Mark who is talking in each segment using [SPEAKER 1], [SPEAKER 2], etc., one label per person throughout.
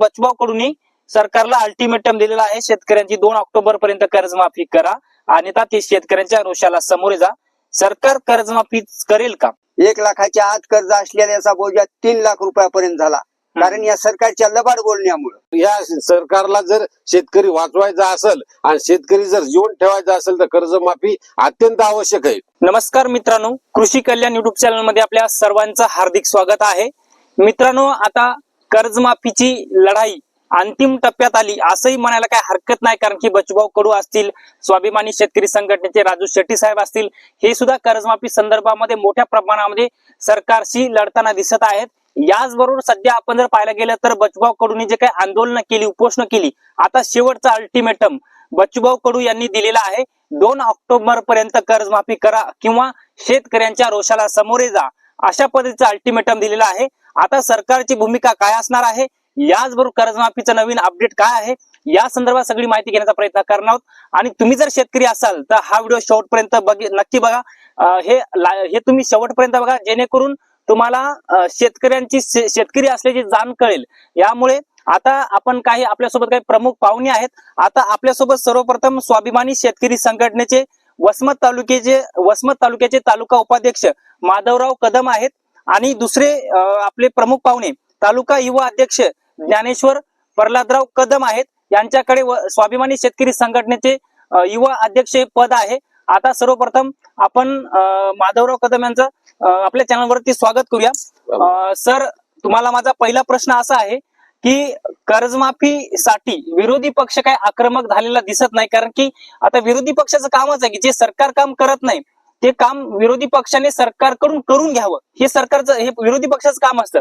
[SPEAKER 1] बचभाऊ कडून सरकारला अल्टिमेटम दिलेला आहे. शेतकऱ्यांची दोन ऑक्टोबर पर्यंत कर्जमाफी करा अन्यथा ते शेतकऱ्यांच्या रोषाला सामोरे जा. सरकार कर्जमाफी करेल का?
[SPEAKER 2] एक लाखाच्या आत कर्ज असलेल्याचा बोजा तीन लाख रुपयापर्यंत झाला. कारण या सरकारच्या लबाड बोलण्यामुळे.
[SPEAKER 3] या सरकारला जर शेतकरी वाचवायचा असेल आणि शेतकरी जर जीवन ठेवायचा असेल तर कर्जमाफी अत्यंत आवश्यक आहे.
[SPEAKER 1] नमस्कार मित्रांनो. कृषी कल्याण युट्यूब चॅनलमध्ये आपल्या सर्वांचं हार्दिक स्वागत आहे. मित्रांनो आता कर्जमाफीची लढाई अंतिम टप्प्यात आली. असंही म्हणायला काय हरकत नाही कारण की बचभाऊ कडू असतील स्वाभिमानी शेतकरी संघटनेचे राजू शेट्टी साहेब असतील हे सुद्धा कर्जमाफी संदर्भामध्ये मोठ्या प्रमाणामध्ये सरकारशी लढताना दिसत आहेत. याचबरोबर सध्या आपण जर पाहायला गेलं तर बचभाऊ कडूंनी जे काही आंदोलन केली उपोषण केली आता शेवटचा अल्टिमेटम बचूभाऊ कडू यांनी दिलेला आहे. दोन ऑक्टोबर पर्यंत कर्जमाफी करा किंवा शेतकऱ्यांच्या रोषाला सामोरे जा अशा पद्धतीचं अल्टिमेटम दिलेलं आहे. आता सरकारची भूमिका काय असणार आहे? याचबरोबर कर्जमाफीचं नवीन अपडेट काय आहे? या संदर्भात सगळी माहिती घेण्याचा प्रयत्न करणार आहोत. आणि तुम्ही जर शेतकरी असाल तर हा व्हिडिओ शेवटपर्यंत नक्की बघा. हे हे तुम्ही शेवटपर्यंत बघा जेणेकरून तुम्हाला शेतकऱ्यांची शे- शेतकरी असल्याची जाण कळेल. यामुळे आता आपण काही आपल्यासोबत काही प्रमुख पाहुणे आहेत. आता आपल्यासोबत सर्वप्रथम स्वाभिमानी शेतकरी संघटनेचे वसमत तालुक्याचे वसमत तालुक्याचे तालुका उपाध्यक्ष माधवराव कदम आहेत. आणि दुसरे आपले प्रमुख पाहुणे तालुका युवा अध्यक्ष ज्ञानेश्वर प्रल्हादराव कदम आहेत. यांच्याकडे स्वाभिमानी शेतकरी संघटनेचे युवा अध्यक्ष हे पद आहे. आता सर्वप्रथम आपण माधवराव कदम यांचं आपल्या चॅनलवरती स्वागत करूया. अं, सर तुम्हाला माझा पहिला प्रश्न असा आहे की कर्जमाफीसाठी विरोधी पक्ष काय आक्रमक झालेला दिसत नाही? कारण की आता विरोधी पक्षाचं कामच आहे की जे सरकार काम करत नाही ते काम विरोधी पक्षाने सरकारकडून करून घ्यावं. हे सरकारचं हे विरोधी पक्षाचं काम असतं.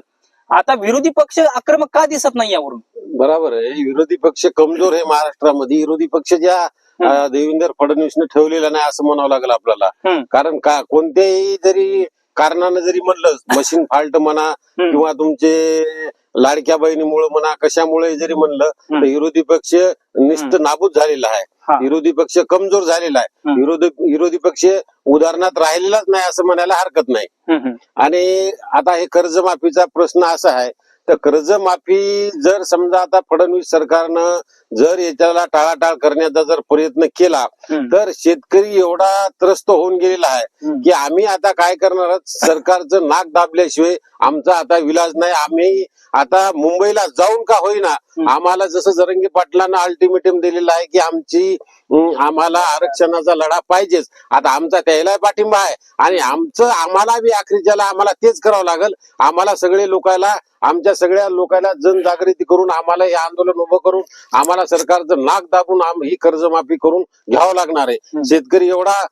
[SPEAKER 1] आता विरोधी पक्ष आक्रमक का दिसत नाही यावरून?
[SPEAKER 3] बरोबर आहे. विरोधी पक्ष कमजोर आहे महाराष्ट्रामध्ये. विरोधी पक्ष ज्या देवेंद्र फडणवीसने ठेवलेला नाही असं म्हणावं लागेल आपल्याला. कारण का कोणत्याही जरी कारणानं जरी म्हणलं मशीन फॉल्ट म्हणा किंवा तुमचे लाडक्या बहिणीमुळे म्हणा कशामुळे जरी म्हणलं तर विरोधी पक्ष निस्त नाबूद झालेला. आहे विरोधी पक्ष कमजोर झालेला आहे. विरोधी विरोधी पक्ष उदाहरणात राहिलेलाच नाही असं म्हणायला हरकत नाही. आणि आता हे कर्जमाफीचा प्रश्न असा आहे तर कर्जमाफी जर समजा आता फडणवीस सरकारनं जर याच्याला टाळाटाळ करण्याचा जर प्रयत्न केला. तर शेतकरी एवढा त्रस्त होऊन गेलेला आहे. की आम्ही आता काय करणार? सरकारचं नाक दाबल्याशिवाय आमचा आता विलाज नाही आम्ही आता मुंबईला जाऊन का होईना आम्हाला जसं जरंगी पाटलांना अल्टिमेटम दिलेलं आहे की आमची आम्हाला आरक्षणाचा लढा पाहिजेच आता आमचा त्याला पाठिंबा आहे आणि आमचं आम्हाला बी आखरीच्याला आम्हाला तेच करावं लागेल आम्हाला सगळे लोकांना आमच्या सगळ्या लोकांना जनजागृती करून आम्हाला हे आंदोलन उभं करून आम्हाला सरकारचं नाक दाबून ही कर्जमाफी करून घ्यावं लागणार आहे. शेतकरी एवढा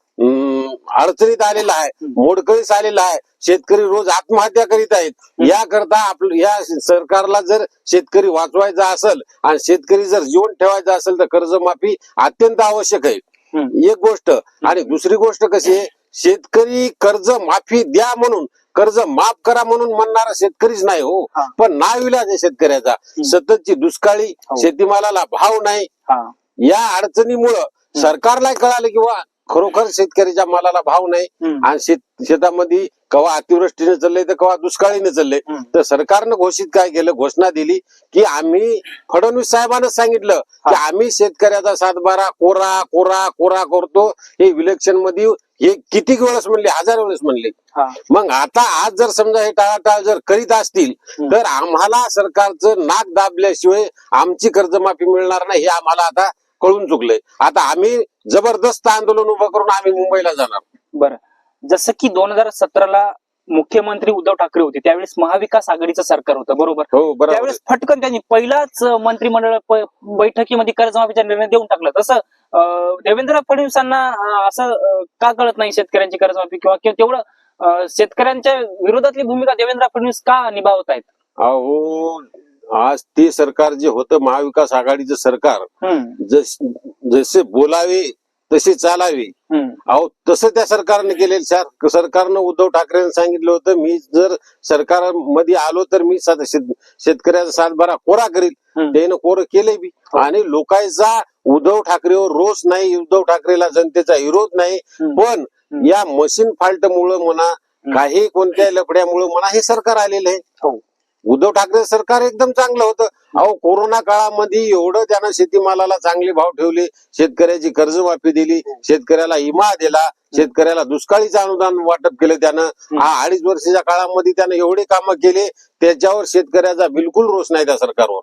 [SPEAKER 3] अडचणीत आलेला आहे मोडकळीस आलेला आहे. शेतकरी रोज आत्महत्या करीत आहेत. याकरता आपलं या सरकारला जर शेतकरी वाचवायचा असेल आणि शेतकरी जर जीवन ठेवायचं असेल तर कर्जमाफी अत्यंत आवश्यक आहे. एक गोष्ट. आणि दुसरी गोष्ट कशी आहे? शेतकरी कर्ज माफी द्या म्हणून कर्ज माफ करा म्हणून म्हणणारा शेतकरीच नाही हो
[SPEAKER 1] हा.
[SPEAKER 3] पण नाविलाज आहे शेतकऱ्याचा सततची दुष्काळी
[SPEAKER 1] हो.
[SPEAKER 3] शेतीमालाला भाव नाही
[SPEAKER 1] हा.
[SPEAKER 3] या अडचणीमुळं सरकारला कळालं की वा खरोखर शेतकऱ्याच्या मालाला भाव नाही
[SPEAKER 1] हम्म.
[SPEAKER 3] आणि शेत शेतामध्ये कवा अतिवृष्टीने चाललंय तर कवा दुष्काळीने चाललंय
[SPEAKER 1] हम्म.
[SPEAKER 3] तर सरकारनं घोषित काय केलं घोषणा दिली की आम्ही फडणवीस साहेबांना सांगितलं की आम्ही शेतकऱ्याचा सातबारा कोरा कोरा कोरा करतो हे विलक्षणमध्ये हे किती वेळेस म्हणले? हजार वेळेस म्हणले. मग आता आज जर समजा हे टाळाटाळ जर करीत असतील तर आम्हाला सरकारचं नाक दाबल्याशिवाय आमची कर्जमाफी मिळणार नाही हे आम्हाला आता कळून चुकलंय. आता आम्ही जबरदस्त आंदोलन उभं करून आम्ही मुंबईला जाणार.
[SPEAKER 1] बरं. जसं की दोन हजार सतराला मुख्यमंत्री उद्धव ठाकरे होते त्यावेळेस महाविकास आघाडीचं सरकार होतं बरोबर?
[SPEAKER 3] हो बरोबर.
[SPEAKER 1] त्यावेळेस फटकन त्यांनी पहिलाच मंत्रिमंडळ बैठकीमध्ये कर्जमाफीचा निर्णय देऊन टाकला. तसं देवेंद्र फडणवीसांना असं का कळत नाही शेतकऱ्यांची कर्जमाफी किंवा किंवा तेवढं शेतकऱ्यांच्या विरोधातली भूमिका देवेंद्र फडणवीस का निभावत आहेत?
[SPEAKER 3] अहो आज ते सरकार जे होतं महाविकास आघाडीचं सरकार जस जसे बोलावे तसे चालावे. अहो तसं त्या सरकारने केलेलं सर सरकारनं उद्धव ठाकरेंनी सांगितलं होतं मी जर सरकारमध्ये आलो तर मी शेतकऱ्याचा सातबारा कोरा करील. त्यानं कोरं केलंय बी. आणि लोकांचा उद्धव ठाकरेवर रोष नाही उद्धव ठाकरेला जनतेचा विरोध नाही. पण या मशीन फॉल्ट मुळे म्हणा काही कोणत्या लफड्यामुळे म्हणा हे सरकार आलेलं आहे.
[SPEAKER 1] हो.
[SPEAKER 3] उद्धव ठाकरे सरकार एकदम चांगलं होतं. अहो कोरोना काळामध्ये एवढं त्यानं शेतीमालाला चांगले भाव ठेवले शेतकऱ्याची कर्जमाफी दिली शेतकऱ्याला इमा दिला शेतकऱ्याला दुष्काळीचं अनुदान वाटप केलं त्यानं. हा अडीच वर्षाच्या काळामध्ये त्यानं एवढे कामं केले त्याच्यावर शेतकऱ्याचा बिलकुल रोष नाही त्या सरकारवर.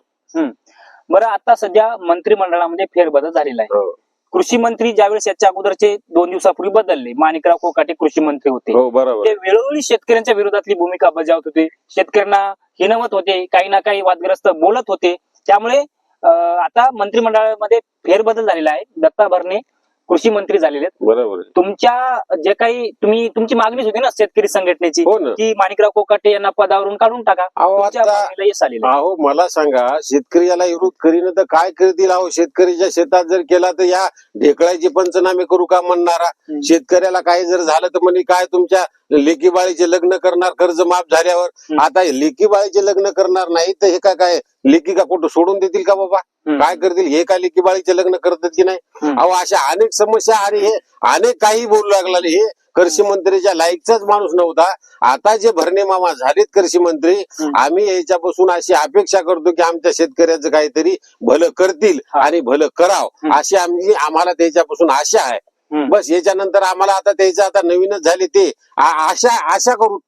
[SPEAKER 1] बरं आता सध्या मंत्रिमंडळामध्ये फेरबदल झालेला आहे.
[SPEAKER 3] हो.
[SPEAKER 1] कृषी मंत्री ज्यावेळेस याच्या अगोदरचे दोन दिवसापूर्वी बदलले माणिकराव कोकाटे कृषी मंत्री होते.
[SPEAKER 3] हो
[SPEAKER 1] ते वेळोवेळी शेतकऱ्यांच्या विरोधातली भूमिका बजावत होते. शेतकऱ्यांना हिनवत होते काही ना काही वादग्रस्त बोलत होते. त्यामुळे आता मंत्रिमंडळामध्ये फेरबदल झालेला आहे. दत्ता भरणे कृषी मंत्री झालेले आहेत
[SPEAKER 3] बरोबर.
[SPEAKER 1] तुमच्या जे काही तुम्ही तुमची मागणीच होती ना शेतकरी संघटनेची
[SPEAKER 3] हो ना
[SPEAKER 1] की माणिकराव कोकाटे यांना पदावरून काढून टाका
[SPEAKER 3] अहो
[SPEAKER 1] तुमच्या
[SPEAKER 3] आता
[SPEAKER 1] मागणीला यश आलेलं आहे.
[SPEAKER 3] अहो मला सांगा शेतकरी याला विरोध करीन तर काय करतील अहो शेतकरीच्या शेतात जर केला तर या ढेकळाचे पंचनामे करू का म्हणणारा
[SPEAKER 1] हम्म.
[SPEAKER 3] शेतकऱ्याला काही जर झालं तर म्हणे काय तुमच्या लेकी बाळीचे लग्न करणार कर्ज माफ झाल्यावर
[SPEAKER 1] हम्म.
[SPEAKER 3] आता लेकी बाळीचे लग्न करणार नाही तर हे का काय लेकी का कुठं सोडून देतील का बाबा. काय करतील हे का लेकी बाळीचे लग्न करतात की नाही. अहो अशा अनेक समस्या आणि हे अनेक काही बोलू लागले हे कृषी मंत्रीच्या लायकचाच माणूस नव्हता आता जे भरणे मामा झालेत कृषी मंत्री. आम्ही याच्यापासून अशी अपेक्षा करतो की आमच्या शेतकऱ्याचं काहीतरी भलं करतील. आणि भलं कराव. अशी आमची आम्हाला त्याच्यापासून आशा आहे. बस याच्यानंतर आम्हाला आता त्याचं आता नवीनच झाले ते आशा आशा करू.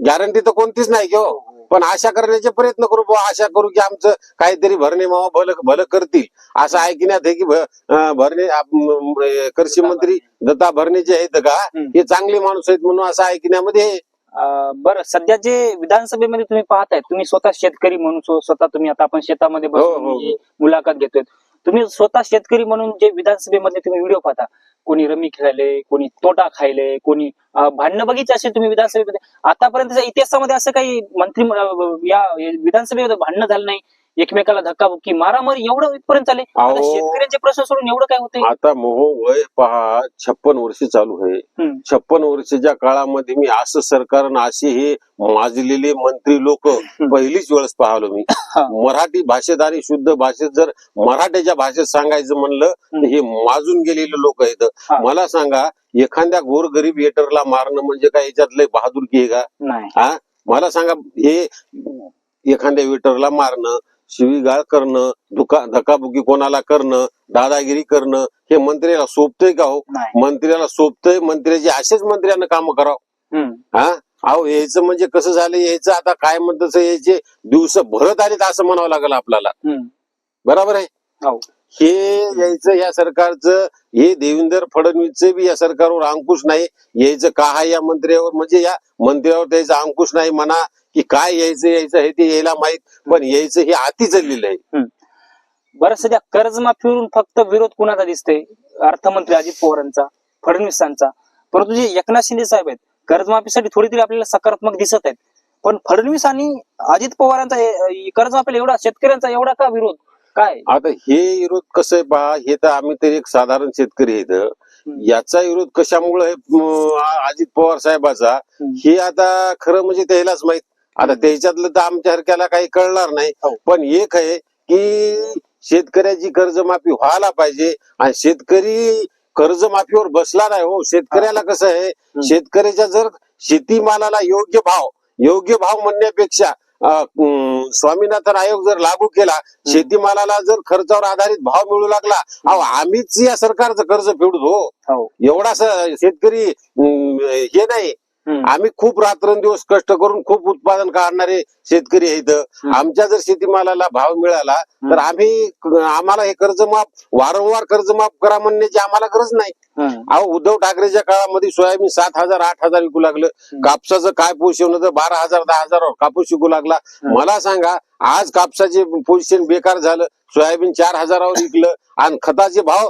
[SPEAKER 3] गॅरंटी तर कोणतीच नाही घेऊ पण आशा करण्याचे प्रयत्न करू बुवा आशा करू की आमचं काहीतरी भरणे मामा भलं भलं करतील असं ऐकण्यात आहे की भरणे कृषी मंत्री दत्ता भरणे जे आहेत का. हे चांगले माणूस आहेत म्हणून असं ऐकण्यामध्ये
[SPEAKER 1] बरं सध्या जे विधानसभेमध्ये तुम्ही पाहताय तुम्ही स्वतः शेतकरी म्हणून स्व- स्वतः तुम्ही आता आपण शेतामध्ये
[SPEAKER 3] हो, हो. ही
[SPEAKER 1] मुलाखत घेतोय तुम्ही स्वतः शेतकरी म्हणून जे विधानसभेमध्ये तुम्ही व्हिडिओ पाहता कोणी रमी खेळायले कोणी तोटा खायले कोणी भांडणं बघितले असे तुम्ही विधानसभेमध्ये. आतापर्यंतच्या इतिहासामध्ये असं काही मंत्री या या विधानसभेमध्ये भांडणं झालं नाही. एकमेकाला धक्काबुक्की मारामारी एवढं इथपर्यंत चाले आता
[SPEAKER 3] अहो.
[SPEAKER 1] शेतकऱ्यांचे प्रश्न सोडून एवढं काय होतंय?
[SPEAKER 3] आता मोह वय पहा छप्पन वर्ष चालू आहे.
[SPEAKER 1] हम्म.
[SPEAKER 3] छप्पन वर्षाच्या काळामध्ये मी असं सरकार आणि असे हे माजलेले मंत्री लोक पहिलीच वेळेस पाहिलो मी.
[SPEAKER 1] हा.
[SPEAKER 3] मराठी भाषेत आणि शुद्ध भाषेत जर मराठीच्या भाषेत सांगायचं म्हणलं तर हे माजून गेलेले लोक आहेत.
[SPEAKER 1] हा.
[SPEAKER 3] मला सांगा एखाद्या गोरगरीब येटरला मारणं म्हणजे काय? याच्यात लय बहादुरकी आहे का?
[SPEAKER 1] नाही.
[SPEAKER 3] हा? मला सांगा हे एखाद्या वेटरला मारणं शिवीगाळ करणं दुका धकाबुकी कोणाला करणं दादागिरी करणं हे मंत्र्याला सोपतंय का हो?
[SPEAKER 1] नाही.
[SPEAKER 3] मंत्र्याला सोपतंय मंत्र्याचे असेच मंत्र्यांना काम करावं.
[SPEAKER 1] हम्म.
[SPEAKER 3] हा? अहो यायचं म्हणजे कसं झालं? यायचं आता काय म्हणत यायचे दिवस भरत आलेत असं म्हणावं लागेल आपल्याला.
[SPEAKER 1] हम्म.
[SPEAKER 3] बरोबर आहे?
[SPEAKER 1] हो.
[SPEAKER 3] हे यायचं या सरकारचं हे देवेंद्र फडणवीसचं बी या सरकारवर अंकुश नाही. यायचं का आहे या मंत्र्यावर? म्हणजे या मंत्र्यावर त्याचा अंकुश नाही म्हणा. की काय यायचं यायचं हे ते यायला माहीत पण यायचं हे अति चाललेलं आहे.
[SPEAKER 1] बरं सध्या कर्जमाफीवरून फक्त विरोध कुणाचा दिसतोय? अर्थमंत्री अजित पवारांचा फडणवीसांचा. परंतु जे एकनाथ शिंदे साहेब आहेत कर्जमाफीसाठी थोडी तरी आपल्याला सकारात्मक दिसत आहेत. पण फडणवीस आणि अजित पवारांचा हे- कर्जमाफीला एवढा शेतकऱ्यांचा एवढा का विरोध? काय?
[SPEAKER 3] आता हे विरोध कसं आहे पहा हे तर आम्ही तरी एक साधारण शेतकरी आहेत. याचा विरोध कशामुळे अजित पवार साहेबाचा. हे आता खरं म्हणजे त्यालाच माहीत आता त्याच्यातलं तर आमच्या हरक्याला काही कळणार नाही.
[SPEAKER 1] हो.
[SPEAKER 3] पण एक आहे की शेतकऱ्याची कर्जमाफी व्हायला पाहिजे आणि शेतकरी कर्जमाफीवर बसला नाही हो. शेतकऱ्याला कसं आहे शेतकऱ्याच्या जर शेतीमालाला योग्य भाव योग्य भाव म्हणण्यापेक्षा स्वामीनाथन आयोग जर लागू केला शेतीमालाला जर खर्चावर आधारित भाव मिळू लागला अहो आम्हीच या सरकारचं कर्ज फेडतो
[SPEAKER 1] हो.
[SPEAKER 3] एवढासा शेतकरी अं, हे नाही. आम्ही खूप रात्रंदिवस कष्ट करून खूप उत्पादन काढणारे शेतकरी आहेत. आमच्या जर शेतीमालाला भाव मिळाला तर आम्ही आम्हाला हे कर्जमाफ वारंवार कर्जमाफ करा म्हणण्याची आम्हाला गरज नाही. अहो उद्धव ठाकरेच्या काळामध्ये सोयाबीन सात हजार आठ हजार विकू लागलं. कापसाचं काय पोषण तर बारा हजार दहा हजार कापूस विकू लागला. मला सांगा आज कापसाचे पोझिशन बेकार झालं. सोयाबीन चार हजारावर विकलं आणि खताचे भाव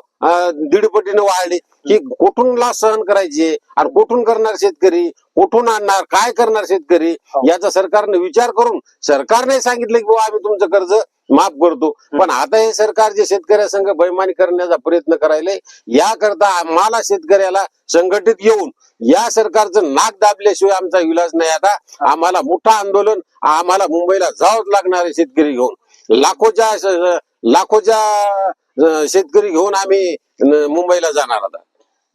[SPEAKER 3] दीड पटीने वाढले. ही कुठून ला सहन करायचे आणि कुठून करणार शेतकरी? कुठून आणणार? काय करणार शेतकरी?
[SPEAKER 1] हो.
[SPEAKER 3] याचा सरकारने विचार करून सरकारने सांगितलं की बुवा आम्ही तुमचं कर्ज माफ करतो. पण आता हे सरकार जे शेतकऱ्यासंघ बैमानी करण्याचा प्रयत्न करायले याकरता आम्हाला शेतकऱ्याला संघटित येऊन या सरकारचं नाक दाबल्याशिवाय आमचा विलाज नाही. आता आम्हाला मोठं आंदोलन आम्हाला मुंबईला जावंच लागणार आहे शेतकरी घेऊन. लाखोच्या लाखोच्या शेतकरी घेऊन आम्ही मुंबईला जाणार आता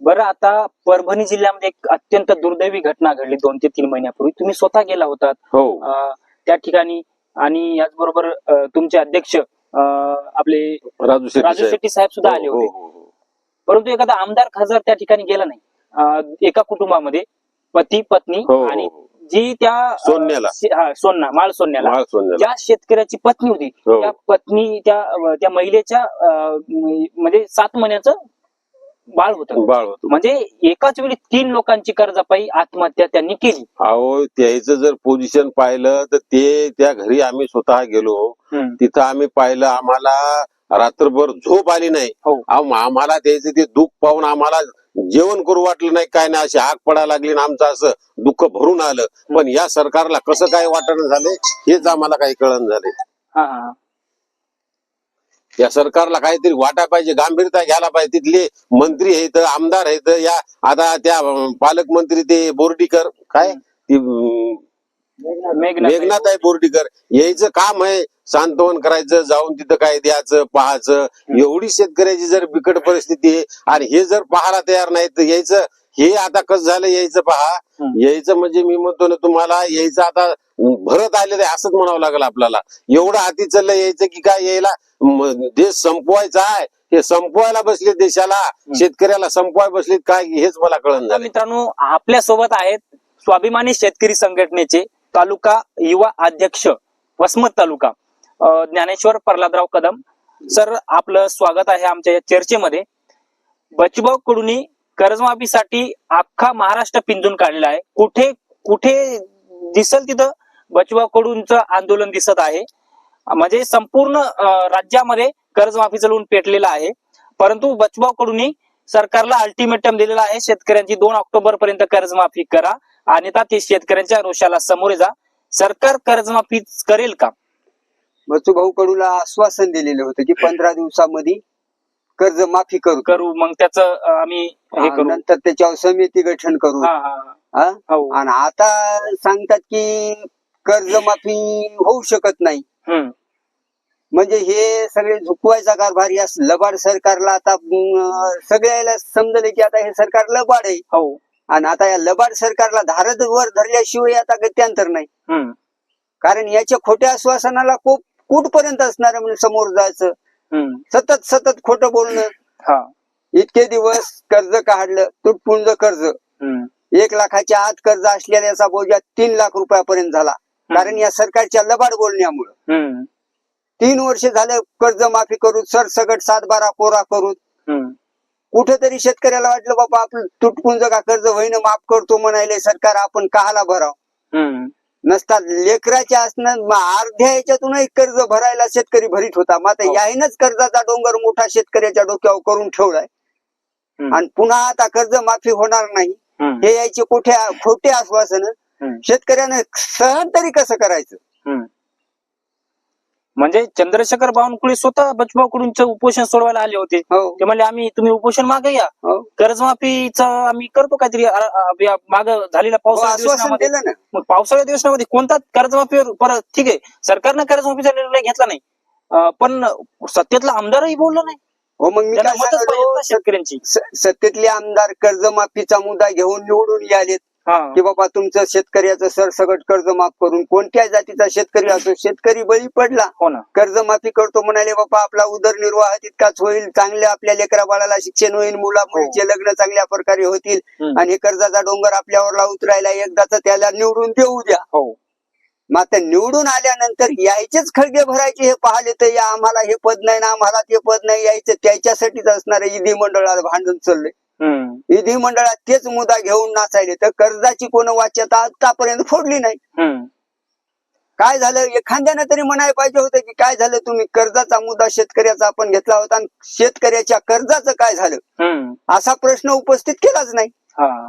[SPEAKER 1] बरं आता परभणी जिल्ह्यामध्ये एक अत्यंत दुर्दैवी घटना घडली दोन ते तीन महिन्यापूर्वी तुम्ही स्वतः गेला होतात
[SPEAKER 3] हो
[SPEAKER 1] त्या ठिकाणी आणि याचबरोबर तुमचे अध्यक्ष आपले
[SPEAKER 3] राजू शेट्टी
[SPEAKER 1] राजू
[SPEAKER 3] साहेब.
[SPEAKER 1] शेट्टी साहेब सुद्धा आले
[SPEAKER 3] हो,
[SPEAKER 1] होते
[SPEAKER 3] हो, हो.
[SPEAKER 1] परंतु एखादा आमदार खासदार त्या ठिकाणी गेला नाही एका कुटुंबामध्ये पती पत्नी
[SPEAKER 3] हो, हो,
[SPEAKER 1] आणि
[SPEAKER 3] हो.
[SPEAKER 1] जी त्या
[SPEAKER 3] सोन्याला.
[SPEAKER 1] हा सोन्ना माळ सोन्याला
[SPEAKER 3] माळ सोन्याला.
[SPEAKER 1] ज्या शेतकऱ्याची पत्नी होती
[SPEAKER 3] हो.
[SPEAKER 1] त्या पत्नी त्या त्या महिलेच्या अं, म्हणजे सात महिन्याचं बाळ होतं
[SPEAKER 3] बाळ होतो
[SPEAKER 1] म्हणजे एकाच वेळी तीन लोकांची कर्जापायी आत्महत्या त्यांनी केली
[SPEAKER 3] अहो त्याचं जर पोझिशन पाहिलं तर ते त्या घरी आम्ही स्वतः गेलो तिथं आम्ही पाहिलं आम्हाला रात्रभर झोप आली नाही
[SPEAKER 1] हो.
[SPEAKER 3] आम्हाला त्याचं ते दुःख पाहून आम्हाला जेवण करू वाटलं नाही काय नाही अशी आग पडायला लागली आणि आमचं असं दुःख भरून आलं. पण या सरकारला कसं काय वाटणं झालंय हेच आम्हाला काही कळण
[SPEAKER 1] हा हा.
[SPEAKER 3] या सरकारला काहीतरी वाटा पाहिजे गांभीरता घ्यायला पाहिजे. तिथले मंत्री आहेत आमदार आहेत या आता त्या पालकमंत्री ते बोर्डीकर काय? ती अं,
[SPEAKER 1] मेघना
[SPEAKER 3] मेघनाथ. आहे बोर्डीकर. यायचं काम आहे. सांत्वन करायचं जाऊन तिथं काय द्यायचं पाहायचं. एवढी शेतकऱ्याची जर बिकट परिस्थिती आहे आणि हे जर पाहायला तयार नाही तर यायचं हे आता कसं झालं यायचं पहा. यायचं म्हणजे मी म्हणतो ना तुम्हाला यायचं आता भरत आलेलं आहे असंच म्हणावं लागेल आपल्याला. एवढं हाती चाललं यायचं की काय यायला देश संपवायचा आहे. हे संपवायला बसले देशाला. शेतकऱ्याला संपवाय बसलेत काय हेच मला झालं
[SPEAKER 1] मित्रांनो आपल्यासोबत आहेत स्वाभिमानी शेतकरी संघटनेचे तालुका युवा अध्यक्ष वसमत तालुका ज्ञानेश्वर प्रल्हादराव कदम सर आपलं स्वागत आहे आमच्या या चर्चेमध्ये. बचबावकडून कर्जमाफीसाठी अख्खा महाराष्ट्र पिंजून काढलेला आहे. कुठे कुठे दिसल तिथं बचभाऊ कडूनच आंदोलन दिसत आहे? म्हणजे संपूर्ण राज्यामध्ये कर्जमाफीचं लोन पेटलेलं आहे. परंतु बचबावकडून सरकारला अल्टिमेटम दिलेला आहे. शेतकऱ्यांची दोन ऑक्टोबर पर्यंत कर्जमाफी करा अन्यथा ते शेतकऱ्यांच्या रोषाला सामोरे जा. सरकार कर्जमाफी करेल का?
[SPEAKER 2] बचूभाऊ कडूला आश्वासन दिलेलं होतं की पंधरा दिवसामध्ये कर्ज माफी करू.
[SPEAKER 1] करू. मग त्याचं आम्ही हे
[SPEAKER 2] आणि
[SPEAKER 1] करू.
[SPEAKER 2] नंतर त्याच्यावर समिती गठन करू.
[SPEAKER 1] हा
[SPEAKER 2] आणि आता सांगतात की कर्जमाफी होऊ शकत नाही. म्हणजे हे सगळे झुकवायचा कारभार या लबाड सरकारला आता सगळ्याला समजले की आता हे सरकार लबाड आहे.
[SPEAKER 1] हो.
[SPEAKER 2] आणि आता या लबाड सरकारला धारद वर धरल्याशिवाय आता गत्यांतर नाही. कारण याच्या खोट्या आश्वासनाला खूप कुठपर्यंत असणार म्हणजे समोर जायचं? सतत सतत खोटं बोलणं.
[SPEAKER 1] हा.
[SPEAKER 2] इतके दिवस कर्ज काढलं तुटपुंज कर्ज. एक लाखाच्या आत कर्ज असलेल्याचा बोजा तीन लाख रुपयापर्यंत झाला. कारण या सरकारच्या लबाड बोलण्यामुळं. तीन वर्ष झाले कर्ज माफी करू सरसगट सात बारा कोरा करू कुठेतरी शेतकऱ्याला वाटलं बाबा आपलं तुटपुंज का कर्ज होईन माफ करतो म्हणायले सरकार आपण काहाला भराव नसतात लेकराच्या असणं अर्ध्या याच्यातूनही कर्ज भरायला शेतकरी भरीत होता मात्र
[SPEAKER 1] हो.
[SPEAKER 2] याहीनच कर्जाचा डोंगर मोठा शेतकऱ्याच्या डोक्यावर करून ठेवलाय. आणि पुन्हा आता कर्ज माफी होणार नाही. हे यायचे खोटे खोटे आश्वासन. शेतकऱ्यानं सहन तरी कसं करायचं.
[SPEAKER 1] म्हणजे चंद्रशेखर बावनकुळे स्वतः बचभाऊ कडूनच उपोषण सोडवायला आले होते.
[SPEAKER 2] हो.
[SPEAKER 1] ते म्हणले आम्ही तुम्ही उपोषण मागे या.
[SPEAKER 2] हो.
[SPEAKER 1] कर्जमाफीचं आम्ही करतो काहीतरी. माग झालेल्या
[SPEAKER 2] हो,
[SPEAKER 1] पावसाळ्या मग पावसाळ्या दिवसामध्ये कोणता कर्जमाफीवर परत ठीक आहे सरकारनं कर्जमाफीचा निर्णय घेतला नाही. पण सत्तेतला आमदारही बोललो नाही.
[SPEAKER 2] हो मग मी
[SPEAKER 1] शेतकऱ्यांची.
[SPEAKER 2] सत्तेतले आमदार कर्जमाफीचा मुद्दा घेऊन निवडून यालेत
[SPEAKER 1] हा
[SPEAKER 2] की बाबा तुमचं शेतकऱ्याचं सरसगट कर्ज माफ करून कोणत्या जातीचा शेतकरी असो शेतकरी बळी पडला
[SPEAKER 1] हो ना.
[SPEAKER 2] कर्जमाफी करतो म्हणाले बाबा आपला उदरनिर्वाह तितकाच होईल चांगल्या आपल्या लेकरा बाळाला शिक्षण होईल मुला मुलीचे लग्न चांगल्या प्रकारे होतील. आणि हे कर्जाचा डोंगर आपल्यावर उतरायला एकदाच त्याला निवडून देऊ द्या.
[SPEAKER 1] हो.
[SPEAKER 2] मात्र निवडून आल्यानंतर यायचेच खळगे भरायचे हे पाहिले तर या आम्हाला हे पद नाही ना आम्हाला ते पद नाही यायचं त्याच्यासाठीच असणार विधी मंडळाला भांडण चाललंय.
[SPEAKER 1] हम्म.
[SPEAKER 2] विधी मंडळात तेच मुद्दा घेऊन नाचायले तर कर्जाची कोण वाच्यता आतापर्यंत फोडली नाही. काय झालं? एखाद्यानं तरी म्हणायला पाहिजे होतं की काय झालं तुम्ही? कर्जाचा मुद्दा शेतकऱ्याचा आपण घेतला होता आणि शेतकऱ्याच्या कर्जाचं काय झालं? असा प्रश्न उपस्थित केलाच नाही.
[SPEAKER 1] हा.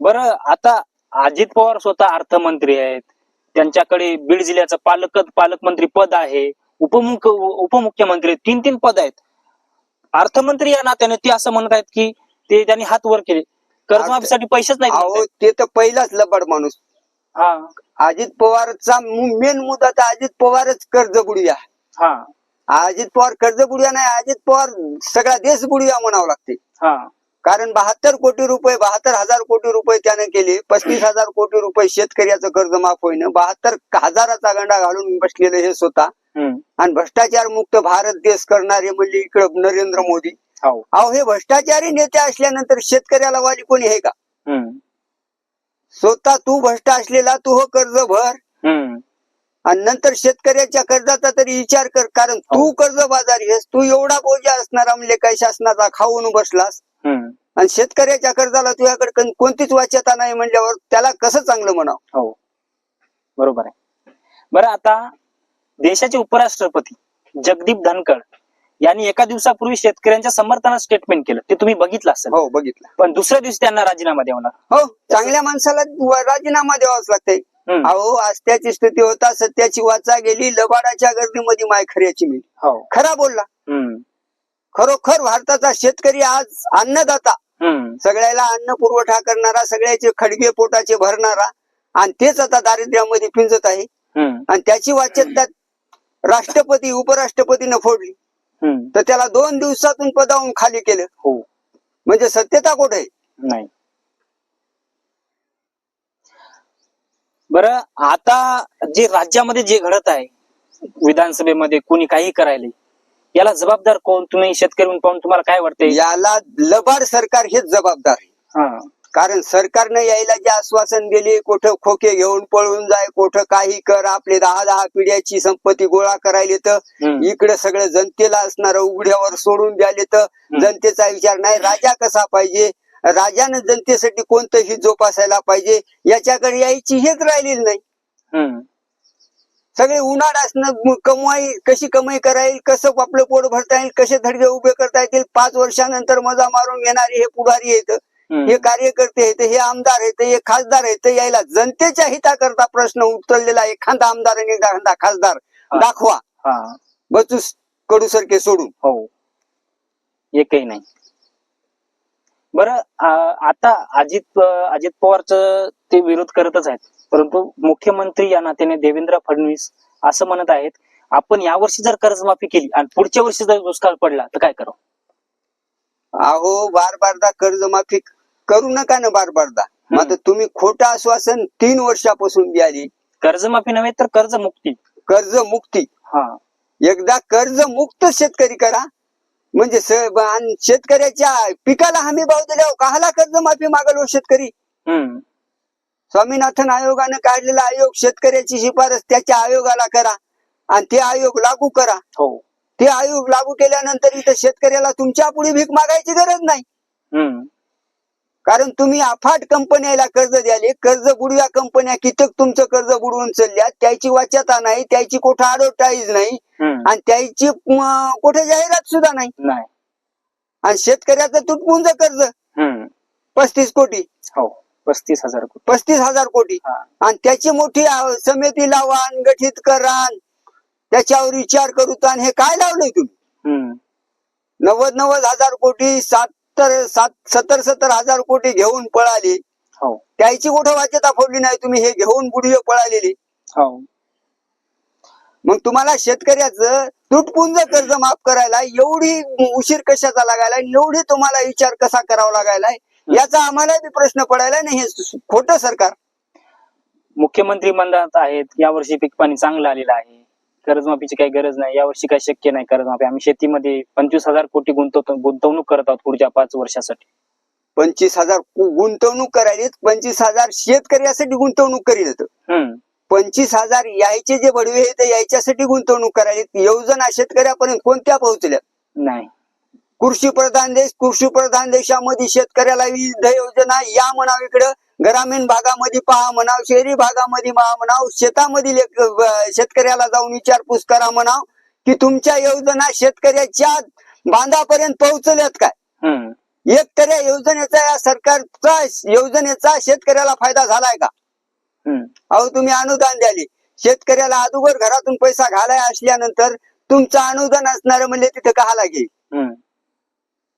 [SPEAKER 1] बरं आता अजित पवार स्वतः अर्थमंत्री आहेत. त्यांच्याकडे बीड जिल्ह्याचं पालक पालकमंत्री पद आहे. उपमुख्य उपमुख्यमंत्री तीन तीन पद आहेत. अर्थमंत्री या नात्याने ते असं म्हणत आहेत की ते त्यांनी हात वर केले. कर्जमाफीसाठी पैसेच नाही
[SPEAKER 2] अहो
[SPEAKER 1] दिले.
[SPEAKER 2] ते तर पहिलाच लबाड माणूस.
[SPEAKER 1] हा.
[SPEAKER 2] अजित पवारचा मेन मुद्दा तर अजित पवारच कर्ज बुडूया
[SPEAKER 1] हा.
[SPEAKER 2] अजित पवार कर्ज बुडूया नाही अजित पवार सगळा देश बुडूया म्हणावं लागते.
[SPEAKER 1] हा.
[SPEAKER 2] कारण बहात्तर कोटी रुपये बहात्तर हजार कोटी रुपये त्यानं केले पस्तीस हजार कोटी रुपये शेतकऱ्याचं कर्ज माफ होईन बहात्तर हजाराचा गंडा घालून बसलेलं हे स्वतः.
[SPEAKER 1] हम्म.
[SPEAKER 2] आणि भ्रष्टाचार मुक्त भारत देश करणारे म्हणजे इकडं नरेंद्र मोदी. अहो हे भ्रष्टाचारी नेते असल्यानंतर शेतकऱ्याला वाली कोणी आहे का?
[SPEAKER 1] हम्म.
[SPEAKER 2] स्वतः तू भ्रष्ट असलेला तू हो कर्ज भर. आणि नंतर शेतकऱ्याच्या कर्जाचा तरी विचार कर कारण तू कर्ज बाजारी आहेस तू एवढा बोजा असणारा म्हणजे काही शासनाचा खाऊन बसलास. आणि शेतकऱ्याच्या कर्जाला तुझ्याकडे कोण- कोणतीच वाच्यता नाही म्हणल्यावर त्याला कसं चांगलं म्हणावं?
[SPEAKER 1] हो. बरोबर आहे. बरं आता देशाचे उपराष्ट्रपती जगदीप धनकड यांनी एका दिवसापूर्वी शेतकऱ्यांच्या समर्थनात स्टेटमेंट केलं ते तुम्ही बघितलं असेल
[SPEAKER 2] हो बघितलं
[SPEAKER 1] पण दुसऱ्या दिवशी त्यांना राजीनामा द्यावा लागला
[SPEAKER 2] हो चांगल्या माणसाला राजीनामा द्यावाच लागतंय
[SPEAKER 1] हम्म.
[SPEAKER 2] अहो आस्त्याची स्थिती होता सत्याची वाचा गेली लबाडाच्या गर्दीमध्ये माय खऱ्याची मिळी
[SPEAKER 1] हो
[SPEAKER 2] खरा बोलला
[SPEAKER 1] हम्म.
[SPEAKER 2] खरोखर भारताचा शेतकरी आज अन्नदाता. सगळ्याला अन्न पुरवठा करणारा सगळ्याचे खडगे पोटाचे भरणारा आणि तेच आता दारिद्र्यामध्ये पिंजत आहे. आणि त्याची वाच्यता राष्ट्रपती उपराष्ट्रपतीनं फोडली. तर त्याला दोन दिवसातून पदावून खाली केलं.
[SPEAKER 1] हो.
[SPEAKER 2] म्हणजे सत्यता कुठे आहे?
[SPEAKER 1] नाही. बरं आता जे राज्यामध्ये जे घडत आहे विधानसभेमध्ये कोणी काही करायले याला जबाबदार कोण? तुम्ही शेतकरी पाहून तुम्हाला काय वाटते
[SPEAKER 2] याला लबाड सरकार हेच जबाबदार आहे. कारण सरकारनं यायला जे आश्वासन दिले कुठं खोके घेऊन पळून जाय कुठं काही कर आपले दहा दहा पिढ्याची संपत्ती गोळा करायले तर इकडे सगळं जनतेला असणार उघड्यावर सोडून द्याले तर जनतेचा विचार नाही. राजा कसा पाहिजे? राजानं जनतेसाठी कोणतंही जोपासायला पाहिजे? याच्याकडे यायची हेच राहिलेली नाही. सगळे उन्हाळ असणं कमाई कशी कमाई करायला कसं आपलं पोट भरता येईल कसे धडगे उभे करता येतील पाच वर्षानंतर मजा मारून येणारे हे पुढारी आहेत. हे कार्यकर्ते आहेत हे आमदार आहेत हे खासदार आहेत यायला जनतेच्या हिताकरता प्रश्न उचललेला एखादा आमदार आणि एखादा खासदार दाखवा. बचू कडू सारखे सोडून.
[SPEAKER 1] हो. एकही नाही. बरं आता अजित अजित पवारचं ते विरोध करतच आहेत. परंतु मुख्यमंत्री या नात्याने देवेंद्र फडणवीस असं म्हणत आहेत आपण यावर्षी जर कर्जमाफी केली आणि पुढच्या वर्षी जर दुष्काळ पडला तर काय करू?
[SPEAKER 2] अहो बार बारदा कर्जमाफी करू नका ना बार बारदा मात्र तुम्ही खोटं आश्वासन तीन वर्षापासून द्याली
[SPEAKER 1] कर्जमाफी नव्हे तर कर्जमुक्ती.
[SPEAKER 2] कर्ज मुक्ती
[SPEAKER 1] हा.
[SPEAKER 2] एकदा कर्ज मुक्त शेतकरी करा. म्हणजे शेतकऱ्याच्या पिकाला हमी भाव दिल्यावर काहाला कर्जमाफी मागल हो शेतकरी? स्वामीनाथन आयोगानं काढलेला आयोग शेतकऱ्याची शिफारस त्याच्या आयोगाला करा. आणि ते आयोग लागू करा.
[SPEAKER 1] हो.
[SPEAKER 2] ते आयोग लागू केल्यानंतर इथं शेतकऱ्याला तुमच्यापुढे भीक मागायची गरज नाही. कारण तुम्ही अफाट कंपन्याला कर्ज द्याले कर्ज बुडव्या कंपन्या कित्येक तुमचं कर्ज बुडवून चालल्या त्याची वाच्यता नाही त्याची कुठं ऍडव्हर्टाईज नाही आणि त्याची कुठे जाहिरात सुद्धा नाही.
[SPEAKER 1] नाही.
[SPEAKER 2] आणि शेतकऱ्याचं तुटपुंज कर्ज पस्तीस कोटी.
[SPEAKER 1] हो पस्तीस हजार कोटी.
[SPEAKER 2] पस्तीस हजार कोटी. आणि त्याची मोठी समिती लावा गठीत करा आणि त्याच्यावर विचार करू हे काय लावलंय तुम्ही? नव्वद नव्वद हजार कोटी सत्तर सात सत्तर सत्तर हजार कोटी घेऊन पळाली.
[SPEAKER 1] हो.
[SPEAKER 2] त्याची कुठं वाच्यता फोडली नाही तुम्ही? हे घेऊन बुडवे पळालेली.
[SPEAKER 1] हो.
[SPEAKER 2] मग तुम्हाला शेतकऱ्याचं तुटपुंज कर्ज माफ करायला एवढी उशीर कशाचा लागायला? एवढी तुम्हाला विचार कसा करावा लागायलाय याचा आम्हाला बी प्रश्न पडायला नाही हे खोटं सरकार.
[SPEAKER 1] मुख्यमंत्री म्हणत आहेत यावर्षी पीक पाणी चांगलं आलेलं आहे. कर्जमाफीची काही गरज नाही यावर्षी काही शक्य नाही कर्जमाफी. आम्ही शेतीमध्ये पंचवीस हजार कोटी गुंतवतो गुंतवणूक करत आहोत पुढच्या पाच वर्षासाठी.
[SPEAKER 2] पंचवीस हजार गुंतवणूक करायली पंचवीस हजार शेतकऱ्यासाठी गुंतवणूक करीत पंचवीस हजार यायचे जे बडवे आहेत ते यायच्यासाठी गुंतवणूक करायली. योजना शेतकऱ्यापर्यंत कोणत्या पोहोचल्या?
[SPEAKER 1] नाही.
[SPEAKER 2] कृषी प्रधान देश कृषी प्रधान देशामध्ये शेतकऱ्याला विविध योजना या म्हणाव इकडं. ग्रामीण भागामध्ये पहा म्हणाव शहरी भागामध्ये पहा म्हणाव शेतामधील एक, शेतकऱ्याला जाऊन विचारपूस करा म्हणाव की तुमच्या योजना शेतकऱ्याच्या बांधापर्यंत पोहोचल्यात काय? एक तर या योजनेचा या सरकारचा योजनेचा शेतकऱ्याला फायदा झालाय का? अहो तुम्ही अनुदान द्याले. शेतकऱ्याला अगोदर घरातून पैसा घालाय असल्यानंतर तुमचं अनुदान असणार म्हणजे तिथं कहाला घेईल?
[SPEAKER 1] हम्म.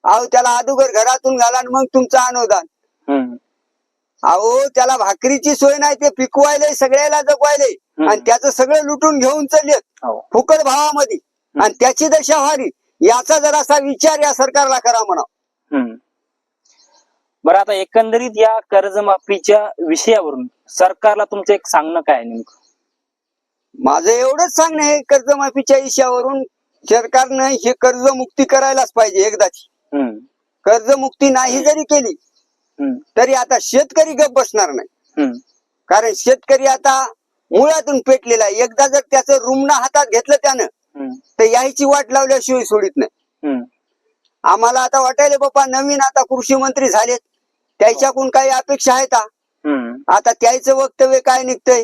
[SPEAKER 2] अहो त्याला अगोदर घरातून घाला मग तुमचं अनुदान. अहो त्याला भाकरीची सोय नाही ते पिकवायले सगळ्याला जगवायले. आणि त्याचं सगळं लुटून घेऊन चाललेत
[SPEAKER 1] हो.
[SPEAKER 2] फुकट भावामध्ये. आणि त्याची दशा व्हावी याचा जरासा विचार या सरकारला करा म्हणा.
[SPEAKER 1] हम्म. बरं आता एकंदरीत या कर्जमाफीच्या विषयावरून सरकारला तुमचं एक सांगणं काय नेमकं?
[SPEAKER 2] माझं एवढंच सांगणं आहे कर्जमाफीच्या विषयावरून सरकारनं हे कर्जमुक्ती करायलाच पाहिजे एकदाची. कर्जमुक्ती नाही जरी केली तरी आता शेतकरी गप बसणार नाही. कारण शेतकरी आता मुळातून पेटलेला आहे. एकदा जर त्याचं रुग्ण हातात घेतलं त्यानं तर यायची वाट लावल्याशिवाय सोडित नाही. आम्हाला आता वाटायला बाबा नवीन आता कृषी मंत्री झालेत. त्याच्याकडून काही अपेक्षा आहेत आता त्याचं वक्तव्य काय निघतंय?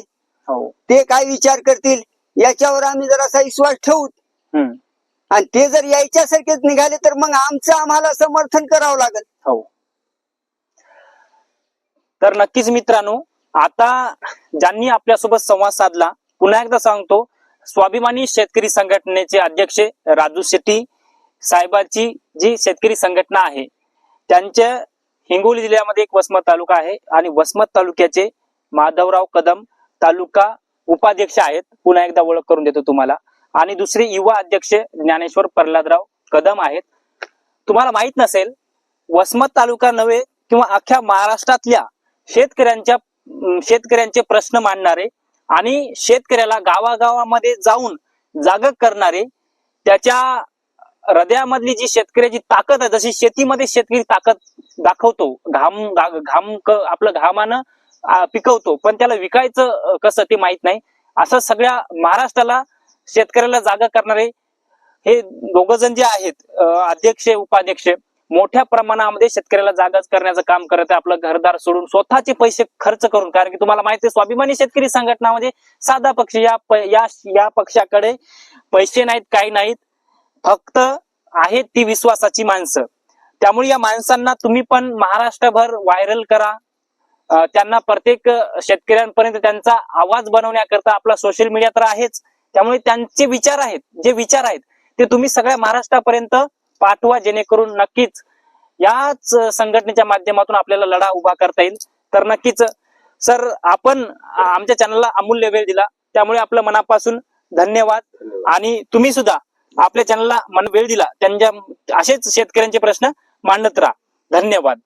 [SPEAKER 1] हो.
[SPEAKER 2] ते काय विचार करतील? याच्यावर आम्ही जरासा विश्वास ठेवू. आणि ते जर यायच्यासारखेच निघाले तर मग आमचं आम्हाला समर्थन करावं लागेल.
[SPEAKER 1] हो. तर नक्कीच मित्रांनो आता ज्यांनी आपल्यासोबत संवाद साधला पुन्हा एकदा सांगतो स्वाभिमानी शेतकरी संघटनेचे अध्यक्ष राजू शेट्टी साहेबांची जी शेतकरी संघटना आहे त्यांच्या हिंगोली जिल्ह्यामध्ये एक वसमत तालुका आहे आणि वसमत तालुक्याचे माधवराव कदम तालुका उपाध्यक्ष आहेत. पुन्हा एकदा ओळख करून देतो तुम्हाला. आणि दुसरे युवा अध्यक्ष ज्ञानेश्वर प्रल्हादराव कदम आहेत. तुम्हाला माहीत नसेल वसमत तालुका नव्हे किंवा अख्ख्या महाराष्ट्रातल्या शेतकऱ्यांच्या शेतकऱ्यांचे प्रश्न मांडणारे आणि शेतकऱ्याला गावागावामध्ये जाऊन जागक करणारे त्याच्या हृदयामधली जी शेतकऱ्याची ताकद आहे जशी शेतीमध्ये शेतकरी ताकद दाखवतो घाम घाम क- आपलं घामानं पिकवतो पण त्याला विकायचं कसं ते माहीत नाही. असं सगळ्या महाराष्ट्राला शेतकऱ्याला जागा करणारे हे दोघ जण जे आहेत अध्यक्ष उपाध्यक्ष मोठ्या प्रमाणामध्ये शेतकऱ्याला जागाच करण्याचं काम करत आहे. आपलं घरदार सोडून स्वतःचे पैसे खर्च करून कारण की तुम्हाला माहिती आहे स्वाभिमानी शेतकरी संघटनामध्ये साधा पक्ष या या या पक्षाकडे पैसे नाहीत काही नाहीत. फक्त आहेत ती विश्वासाची माणसं. त्यामुळे या माणसांना तुम्ही पण महाराष्ट्रभर व्हायरल करा. त्यांना प्रत्येक शेतकऱ्यांपर्यंत त्यांचा आवाज बनवण्याकरता आपला सोशल मीडिया तर आहेच. त्यामुळे त्यांचे विचार आहेत जे विचार आहेत ते तुम्ही सगळ्या महाराष्ट्रापर्यंत पाठवा जेणेकरून नक्कीच याच संघटनेच्या माध्यमातून आपल्याला लढा उभा करता येईल. तर नक्कीच सर आपण आमच्या चॅनलला अमूल्य वेळ दिला. त्यामुळे आपलं मनापासून धन्यवाद. आणि तुम्ही सुद्धा आपल्या चॅनलला मन वेळ दिला. त्यांच्या असेच शेतकऱ्यांचे प्रश्न मांडत राहा. धन्यवाद.